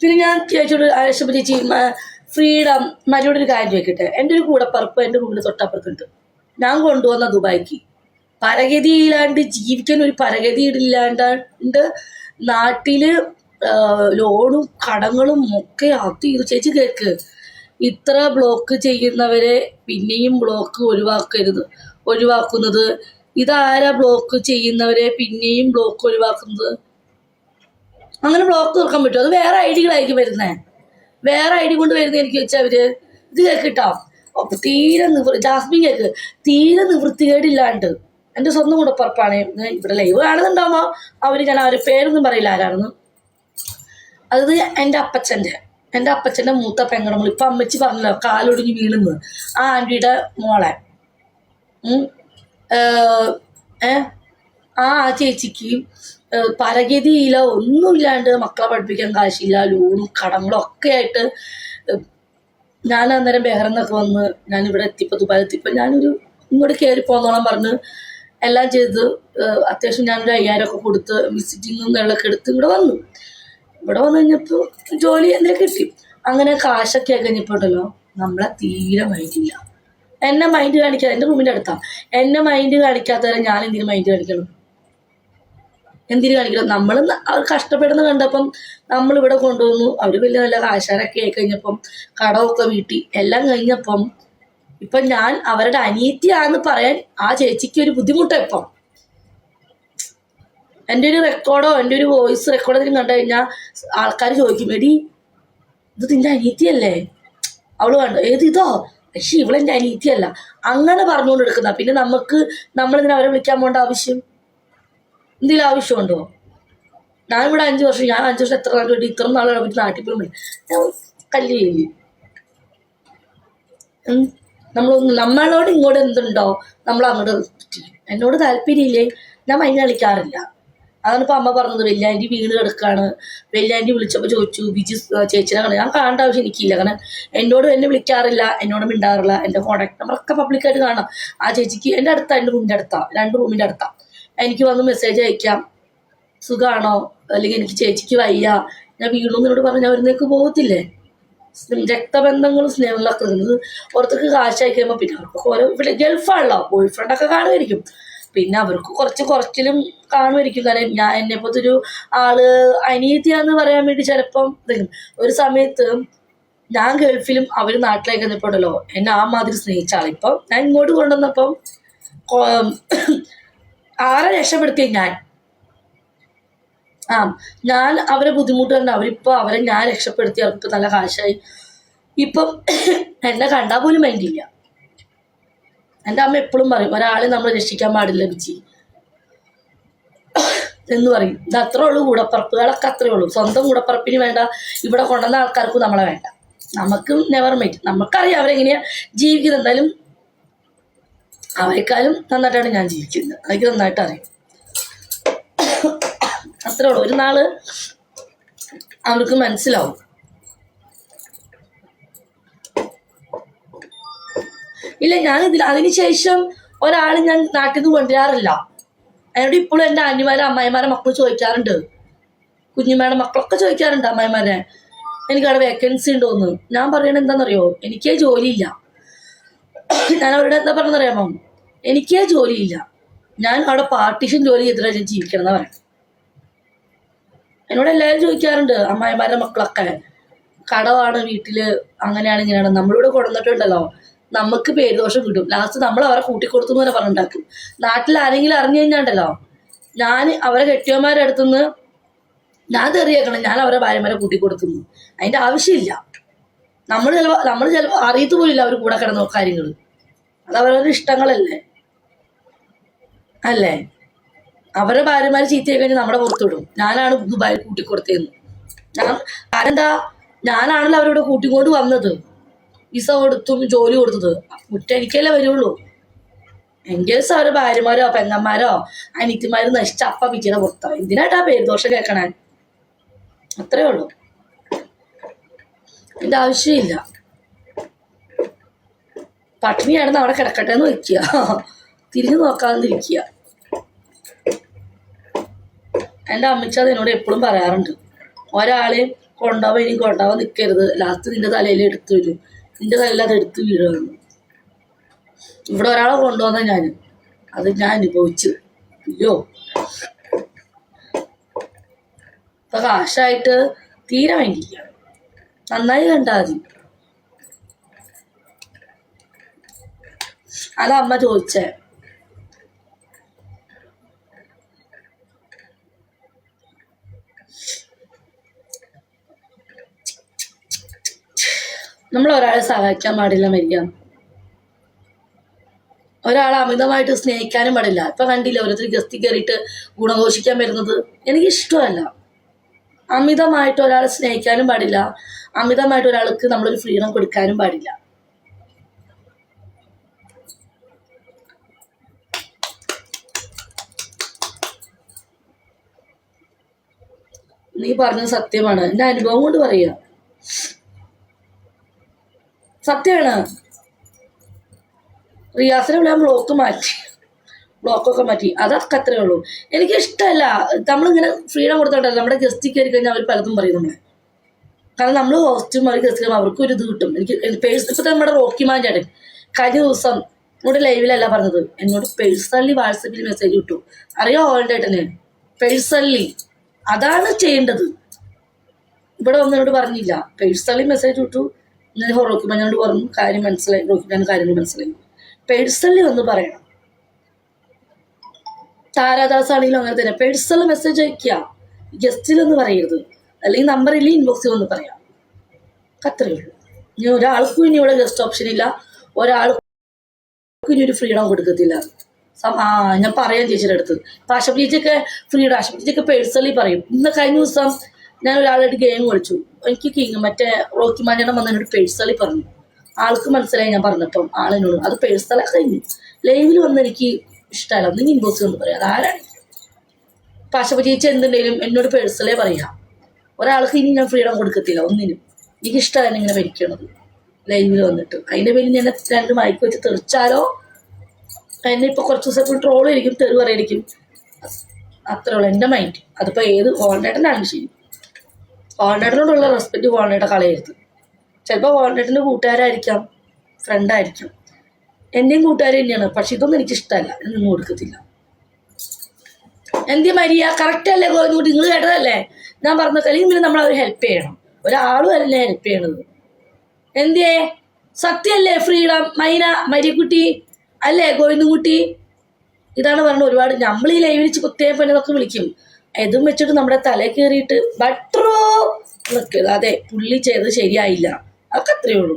പിന്നെ ഞാൻ ചേച്ചിയോട് ആവശ്യപ്പെട്ട ചേച്ചി ഫ്രീഡം മരിയോട് ഒരു കാര്യം ചോദിക്കട്ടെ? എന്റെ ഒരു കൂടപ്പറപ്പ് എന്റെ റൂമിന് തൊട്ടപ്പുറത്തുണ്ട്. ഞാൻ കൊണ്ടുവന്ന ദുബായിക്ക്. പരഗതിയില്ലാണ്ട് ജീവിക്കാൻ ഒരു പരഗതിയില്ലാണ്ട് നാട്ടിൽ ആ, ലോണും കടങ്ങളും ഒക്കെ അത് ഇത് ചേച്ചി കേൾക്ക് ഇത്ര ബ്ലോക്ക് ചെയ്യുന്നവരെ പിന്നെയും ബ്ലോക്ക് ഒഴിവാക്കരുത് ഒഴിവാക്കുന്നത്. ഇതാരാ ബ്ലോക്ക് ചെയ്യുന്നവരെ പിന്നെയും ബ്ലോക്ക് ഒഴിവാക്കുന്നത്? അങ്ങനെ ബ്ലോക്ക് തുറക്കാൻ പറ്റും അത് വേറെ ഐഡികളായിരിക്കും വരുന്നത് വേറെ ഐ ഡി കൊണ്ട് വരുന്ന എനിക്ക് വെച്ചാൽ അവർ ഇത് കേട്ടോ അപ്പൊ തീരെ നിവൃ ജാസ്മിൻ കേക്ക് തീരെ നിവൃത്തികേടില്ലാണ്ട് എന്റെ സ്വന്തം കൂടപ്പുറപ്പാണ് ഇവിടെ ലൈവ് കാണുന്നുണ്ടാവുമോ? അവർ ഞാൻ അവരുടെ പേരൊന്നും പറയില്ല ആരാണെന്ന്. അത് എന്റെ അപ്പച്ചന്റെ എന്റെ അപ്പച്ചന്റെ മൂത്ത പെങ്ങളുടെ മോൾ. ഇപ്പൊ അമ്മച്ചി പറഞ്ഞല്ലോ കാലൊടിഞ്ഞ് വീണെന്ന്. ആ ആന്റിയുടെ മോളെ. ഏഹ്, ആ ചേച്ചിക്ക് പരഗതിയില്ല ഒന്നുമില്ലാണ്ട് മക്കളെ പഠിപ്പിക്കാൻ കാശില്ല ലോണും കടങ്ങളും ഒക്കെ ആയിട്ട് ഞാൻ അന്നേരം ബഹ്റന്നൊക്കെ വന്ന് ഞാൻ ഇവിടെ എത്തിയപ്പോൾ ദുബായിൽ എത്തിയപ്പോൾ ഞാനൊരു ഇങ്ങോട്ട് കയറി പോന്നോളം പറഞ്ഞ് എല്ലാം ചെയ്ത് അത്യാവശ്യം ഞാനൊരു അയ്യായിരം ഒക്കെ കൊടുത്ത് വിസിറ്റിങ്ങും വെള്ളമൊക്കെ എടുത്ത് ഇവിടെ വന്നു. ഇവിടെ വന്നു കഴിഞ്ഞപ്പോൾ ജോലി എന്തെങ്കിലും കിട്ടി. അങ്ങനെ കാശൊക്കെ ആയി കഴിഞ്ഞപ്പോൾ ഉണ്ടല്ലോ നമ്മളെ തീരെ മൈൻഡില്ല എന്നെ മൈൻഡ് കാണിക്കാതെ എന്റെ റൂമിന്റെ അടുത്താ. എന്നെ മൈൻഡ് കാണിക്കാത്തവരെ ഞാൻ എന്തിനു മൈൻഡ് കാണിക്കണം? എന്തിനു കാണിക്കണം നമ്മൾ അവർ കഷ്ടപ്പെടുന്ന കണ്ടപ്പം നമ്മൾ ഇവിടെ കൊണ്ടുവന്നു. അവർ വലിയ നല്ല കാശാരൊക്കെ ആയി കഴിഞ്ഞപ്പം കടമൊക്കെ വീട്ടി എല്ലാം കഴിഞ്ഞപ്പം ഇപ്പം ഞാൻ അവരുടെ അനീതിയാന്ന് പറയാൻ ആ ചേച്ചിക്ക് ഒരു ബുദ്ധിമുട്ടാണ് ഇപ്പം. എന്റെ ഒരു റെക്കോർഡോ എന്റെ ഒരു വോയിസ് റെക്കോർഡോ എന്തെങ്കിലും കണ്ടു കഴിഞ്ഞാൽ ആൾക്കാർ ചോദിക്കും എടി ഇത് നിന്റെ അനീതിയല്ലേ അവൾ കണ്ടു ഏത് ഇതോ? പക്ഷെ ഇവളെന്റെ അനീതിയല്ല അങ്ങനെ പറഞ്ഞുകൊണ്ട് എടുക്കുന്ന പിന്നെ നമുക്ക് നമ്മളിതിനെ അവരെ വിളിക്കാൻ പോകേണ്ട ആവശ്യം? എന്തെങ്കിലും ആവശ്യമുണ്ടോ? ഞാൻ ഇവിടെ അഞ്ച് വർഷം ഞാൻ അഞ്ച് വർഷം എത്ര നാൾ വേണ്ടി ഇത്ര നാളെ പറ്റി നാട്ടിൽ ഞാൻ കല്ലിയില്ല നമ്മളൊന്ന് നമ്മളോട് ഇങ്ങോട്ട് എന്തുണ്ടോ നമ്മൾ അങ്ങോട്ട് ചെയ്യും. എന്നോട് താല്പര്യമില്ലേ ഞാൻ മൈന കളിക്കാറില്ല. അതാണ് ഇപ്പൊ അമ്മ പറഞ്ഞത് വെല്ലാന്റെ വീണ് കിടക്കാണ്. വെല്ലാന്റെ വിളിച്ചപ്പോൾ ചോദിച്ചു ബിജി ചേച്ചിനെ കാണാൻ ഞാൻ കാണേണ്ട ആവശ്യം എനിക്കില്ല. കാരണം എന്നോട് എന്നെ വിളിക്കാറില്ല എന്നോട് മിണ്ടാറില്ല. എന്റെ കോൺടാക്ട് നമ്പറൊക്കെ പബ്ലിക്കായിട്ട് കാണാം. ആ ചേച്ചിക്ക് എന്റെ അടുത്താണ് എന്റെ റൂമിന്റെ അടുത്താ രണ്ട് റൂമിന്റെ അടുത്താ. എനിക്ക് വന്ന് മെസ്സേജ് അയക്കാം. സുഖാണോ? അല്ലെങ്കിൽ എനിക്ക് ചേച്ചിക്ക് വയ്യ. ഞാൻ വീണു എന്നോട് പറഞ്ഞ് അവരുന്നേക്ക് വരുന്നേക്ക് പോകത്തില്ലേ? രക്തബന്ധങ്ങളും സ്നേഹങ്ങളൊക്കെ നിന്നത് പുറത്തേക്ക് കാശ് അയക്കുമ്പോൾ പിന്നെ അവർക്ക് ഓരോ ഇവിടെ ഗൾഫാണല്ലോ ബോയ് ഫ്രണ്ടൊക്കെ കാണുമായിരിക്കും. പിന്നെ അവർക്ക് കുറച്ച് കുറച്ചിലും കാണുമായിരിക്കും. കാരണം ഞാൻ എന്നെ പോലത്തെ ഒരു ആൾ അനീതിയാന്ന് പറയാൻ വേണ്ടി ചിലപ്പം. ഒരു സമയത്ത് ഞാൻ ഗൾഫിലും അവർ നാട്ടിലേക്ക് വന്നപ്പോഴല്ലോ എന്നെ ആ മാതിരി സ്നേഹിച്ച ആളിപ്പം ഞാൻ ഇങ്ങോട്ട് കൊണ്ടുവന്നപ്പം ആരെ രക്ഷപ്പെടുത്തി ഞാൻ? ആ ഞാൻ അവരെ ബുദ്ധിമുട്ടുണ്ട് അവരിപ്പോ അവരെ ഞാൻ രക്ഷപ്പെടുത്തി. അവർക്ക് നല്ല കാശായി. ഇപ്പം എന്നെ കണ്ടാൽ പോലും മൈൻഡില്ല എന്റെ അമ്മ എപ്പോഴും പറയും ഒരാളെ നമ്മൾ രക്ഷിക്കാൻ പാടില്ല ബിച്ചി എന്ന് പറയും. ഇത് അത്രേ ഉള്ളൂ കൂടപ്പറപ്പുകളൊക്കെ അത്രേ ഉള്ളൂ. സ്വന്തം കൂടപ്പറപ്പിന് വേണ്ട. ഇവിടെ കൊണ്ടുവന്ന ആൾക്കാർക്കും നമ്മളെ വേണ്ട. നമുക്കും നെവർ മൈറ്റ് നമുക്കറിയാം അവരെങ്ങനെയാ ജീവിക്കുന്നത്. എന്തായാലും അവരെക്കാളും നന്നായിട്ടാണ് ഞാൻ ജീവിക്കുന്നത്. അതൊക്കെ നന്നായിട്ട് അറിയാം അത്രേ ഉള്ളൂ. ഒരു നാൾ അവർക്ക് മനസ്സിലാവും. ഇല്ല ഞാൻ ഇതിൽ അതിനുശേഷം ഒരാൾ ഞാൻ നാട്ടിൽ നിന്ന് കൊണ്ടുവരാറില്ല. എന്നോട് ഇപ്പോഴും എന്റെ അനിമാരെ അമ്മായിമാരെ മക്കൾ ചോദിക്കാറുണ്ട്. കുഞ്ഞിമാരുടെ മക്കളൊക്കെ ചോദിക്കാറുണ്ട് അമ്മായിമാരെ. എനിക്കവിടെ വേക്കൻസി ഉണ്ടോന്ന്. ഞാൻ പറയണത് എന്താണെന്നറിയോ? എനിക്കേ ജോലിയില്ല. ഞാൻ അവരുടെ എന്താ പറഞ്ഞറിയാമോ എനിക്ക് ജോലിയില്ല. ഞാൻ അവിടെ പാർട്ടീഷൻ ജോലി ചെയ്തിട്ടാണ് ഞാൻ ജീവിക്കണം എന്നാ എന്നോട് എല്ലാവരും ചോദിക്കാറുണ്ട് അമ്മായിമാരുടെ മക്കളൊക്കെ കടമാണ് വീട്ടിൽ അങ്ങനെയാണ് ഇങ്ങനെയാണ്. നമ്മളിവിടെ കൊടുന്നിട്ടുണ്ടല്ലോ നമുക്ക് പേരുദോഷം കിട്ടും. ലാസ്റ്റ് നമ്മൾ അവരെ കൂട്ടിക്കൊടുത്തു എന്ന് പറഞ്ഞുണ്ടാക്കും നാട്ടിൽ ആരെങ്കിലും അറിഞ്ഞു കഴിഞ്ഞാണ്ടല്ലോ ഞാൻ അവരെ കെട്ടിയന്മാരുടെ അടുത്തുനിന്ന് ഞാൻ തെറിയേക്കണം. ഞാൻ അവരെ ഭാര്യമാരെ കൂട്ടിക്കൊടുക്കുന്നു അതിന്റെ ആവശ്യമില്ല. നമ്മൾ ചിലപ്പോൾ നമ്മൾ ചിലപ്പോൾ അറിയത്തു പോലില്ല അവർ കൂടെ കിടന്ന കാര്യങ്ങൾ അത് അവരവരുടെ ഇഷ്ടങ്ങളല്ലേ? അല്ലേ? അവരുടെ ഭാര്യമാര് ചീത്തയായി കഴിഞ്ഞാൽ നമ്മുടെ പുറത്തിടും ഞാനാണ് ദുബായിൽ കൂട്ടിക്കൊടുത്തതെന്ന്. ഞാൻ കാരണം ഞാനാണല്ലോ അവരോട് കൂട്ടിക്കൊണ്ട് വന്നത്. വിസ കൊടുത്തും ജോലി കൊടുത്തത്. കുറ്റം എനിക്കല്ലേ വരുള്ളൂ. എങ്കിൽ അവരുടെ ഭാര്യമാരോ പെങ്ങന്മാരോ അനിയത്തിമാരും നശിച്ച അപ്പ വിജയുടെ പുറത്താ എന്തിനായിട്ടാ പേരുദോഷം കേൾക്കണേ? അത്രേ ഉള്ളൂ. എന്റെ ആവശ്യമില്ല. പട്ടിണിയാണെന്ന് അവിടെ കിടക്കട്ടെ എന്ന് വെക്കുക. തിരിഞ്ഞു നോക്കാതിരിക്കുക. എന്റെ അമ്മച്ച അത് എന്നോട് എപ്പോഴും പറയാറുണ്ട്. ഒരാളെ കൊണ്ടുപോവാൻ ഇനി കൊണ്ടുപോവാൻ നിൽക്കരുത്. ലാസ്റ്റ് നിന്റെ തലയിൽ എടുത്തു വരും. നിന്റെ തലയിൽ അത് എടുത്ത് വീഴുകയാണ് ഇവിടെ ഒരാളെ കൊണ്ടുവന്ന ഞാൻ. അത് ഞാൻ അനുഭവിച്ചു. അയ്യോ. ഇപ്പൊ കാശായിട്ട് തീരെ വേണ്ടിയില്ല നന്നായി കണ്ടാൽ മതി. അതാ അമ്മ ചോദിച്ചേ. നമ്മൾ ഒരാളെ സഹായിക്കാൻ പാടില്ല മരിക്കാം. ഒരാളെ അമിതമായിട്ട് സ്നേഹിക്കാനും പാടില്ല. ഇപ്പൊ കണ്ടില്ല ഓരോരുത്തർ ഗസ്തി കയറിയിട്ട് ഗുണഘോഷിക്കാൻ വരുന്നത്? എനിക്ക് ഇഷ്ടമല്ല അമിതമായിട്ട് ഒരാളെ സ്നേഹിക്കാനും പാടില്ല. അമിതമായിട്ട് ഒരാൾക്ക് നമ്മളൊരു ഫ്രീഡം കൊടുക്കാനും പാടില്ല. നീ പറഞ്ഞത് സത്യമാണ്. എന്റെ അനുഭവം കൊണ്ട് പറയുക. സത്യമാണ്. റിയാസിനെ വിളിയാൻ ബ്ലോക്ക് മാറ്റി. ബ്ലോക്കൊക്കെ മാറ്റി. അതൊക്കെ അത്രേ ഉള്ളൂ. എനിക്ക് ഇഷ്ടമല്ല നമ്മളിങ്ങനെ ഫ്രീഡം കൊടുത്തോണ്ടല്ല നമ്മുടെ ഗസ്റ്റ് കയറി കഴിഞ്ഞാൽ അവർ പലതും പറയും കാരണം നമ്മൾ ഹോസ്റ്റും അവർ ഗസ്റ്റ് അവർക്ക് ഒരു ഇത് കിട്ടും. എനിക്ക് പേഴ്സ് ഇപ്പം നമ്മുടെ റോക്കി മാൻ ചേട്ടൻ കഴിഞ്ഞ ദിവസം നമ്മുടെ ലൈവിലല്ല പറഞ്ഞത്. എന്നോട് പേഴ്സണലി വാട്സപ്പിൽ മെസ്സേജ് കിട്ടും അറിയോ ഓൾഡ് ഏട്ടന് പേഴ്സണലി അതാണ് ചെയ്യേണ്ടത്. ഇവിടെ വന്നതിനോട് പറഞ്ഞില്ല. പേഴ്സണലി മെസ്സേജ് വിട്ടു ഇന്നലെ റോക്കി മാനോട് പറഞ്ഞു. കാര്യം മനസ്സിലായി. റോക്കി മാൻ കാര്യങ്ങൾ മനസ്സിലായി. പേഴ്സണലി ഒന്ന് പറയണം. താരാദാസ് ആണെങ്കിലും അങ്ങനെ തന്നെ. പേഴ്സണൽ മെസ്സേജ് അയക്കുക ഗസ്റ്റിലൊന്ന് പറയരുത്. അല്ലെങ്കിൽ നമ്പറിൽ ഇൻബോക്സിൽ ഒന്ന് പറയാം. അത്രയേ ഉള്ളൂ. ഇനി ഒരാൾക്കും ഇനി ഇവിടെ ഗസ്റ്റ് ഓപ്ഷൻ ഇല്ല. ഒരാൾക്കും ഇനി ഒരു ഫ്രീഡം കൊടുക്കത്തില്ല. ആ ഞാൻ പറയാം ചേച്ചിയുടെ അടുത്ത്. ഇപ്പം ആശപ ചേച്ചിയൊക്കെ ഫ്രീഡം ആശപ ചേച്ചിയൊക്കെ പേഴ്സണലി പറയും. ഇന്ന് കഴിഞ്ഞ ദിവസം ഞാൻ ഒരാളായിട്ട് ഗെയിം കളിച്ചു എനിക്ക് കിങ് മറ്റേ റോക്കി മാഞ്ഞേട്ടൻ വന്ന് എന്നോട് പേഴ്സണലി പറഞ്ഞു. ആൾക്ക് മനസ്സിലായി ഞാൻ പറഞ്ഞപ്പം ആളിനോട്. അത് പേഴ്സണലാ കഴിഞ്ഞു ലൈവിൽ വന്ന് എനിക്ക് ഇഷ്ടമല്ല. ഒന്നെങ്കിൽ ഇൻബോക്സ് ഒന്ന് പറയാം. അതാരാണ്? ആശപ ചേച്ചി എന്തുണ്ടെങ്കിലും എന്നോട് പേഴ്സണലേ പറയാം. ഒരാൾക്ക് ഇനി ഞാൻ ഫ്രീഡം കൊടുക്കത്തില്ല. ഒന്നിനും. എനിക്ക് ഇഷ്ടമാണ് ഇങ്ങനെ മരിക്കണത് ലൈവിൽ വന്നിട്ട്. അതിന്റെ പേരിൽ ഞാൻ രണ്ട് മയക്കു വെച്ച് തെറിച്ചാലോ? എന്നെ ഇപ്പോൾ കുറച്ച് ദിവസം ട്രോൾ ഇരിക്കും തെറി പറയായിരിക്കും. അത്രേ ഉള്ളൂ എന്റെ മൈൻഡ് അതിപ്പോ ഏത് വാൾനേട്ടനാണ് ശരി വാൾനേട്ടനോടുള്ള റെസ്പെക്റ്റ് വാൾനേട്ട കളയരുത്. ചിലപ്പോൾ വാൾനേട്ടന്റെ കൂട്ടുകാരായിരിക്കാം ഫ്രണ്ടായിരിക്കും എന്റെയും കൂട്ടുകാർ തന്നെയാണ് പക്ഷെ ഇതൊന്നും എനിക്ക് ഇഷ്ടമല്ല. നിന്നും കൊടുക്കത്തില്ല. എന്തി മരിയ? കറക്റ്റ് അല്ലേ കോയിന്നുകൂടി നിങ്ങൾ കേട്ടതല്ലേ? ഞാൻ പറഞ്ഞ കളി ഇങ്ങനെ നമ്മൾ അവർ ഹെൽപ്പ് ചെയ്യണം. ഒരാളും അല്ല ഹെൽപ്പ് ചെയ്യണത്. എന്തിയേ? സത്യല്ലേ ഫ്രീഡം മൈന മരിക്കുട്ടി അല്ലേ ഗോവിന്ദൻകുട്ടി? ഇതാണ് പറഞ്ഞത് ഒരുപാട് നമ്മൾ ഈ ലൈവിൽ കുത്തിയെ പണിതൊക്കെ വിളിക്കും. ഇതും വെച്ചിട്ട് നമ്മുടെ തല കയറിയിട്ട് ബട്ടറോ അതെ പുള്ളി ചെയ്തത് ശരിയായില്ല. അതൊക്കെ അത്രയേ ഉള്ളൂ.